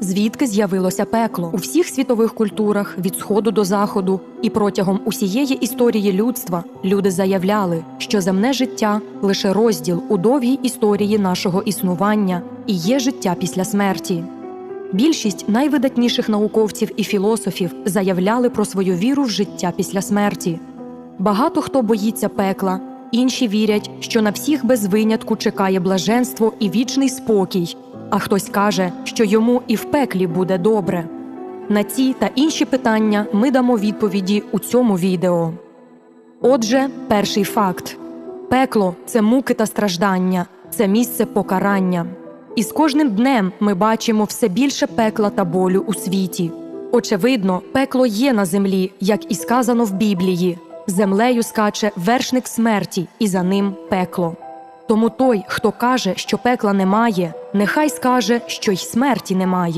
звідки з'явилося пекло у всіх світових культурах від сходу до заходу, і протягом усієї історії людства люди заявляли, що земне життя лише розділ у довгій історії нашого існування і є життя після смерті. Більшість найвидатніших науковців і філософів заявляли про свою віру в життя після смерті. Багато хто боїться пекла, інші вірять, що на всіх без винятку чекає блаженство і вічний спокій, а хтось каже, що йому і в пеклі буде добре. На ці та інші питання ми дамо відповіді у цьому відео. Отже, перший факт: пекло це муки та страждання, це місце покарання. І з кожним днем ми бачимо все більше пекла та болю у світі. Очевидно, пекло є на землі, як і сказано в Біблії. Землею скаче вершник смерті, і за ним пекло. Тому той, хто каже, що пекла немає, нехай скаже, що й смерті немає.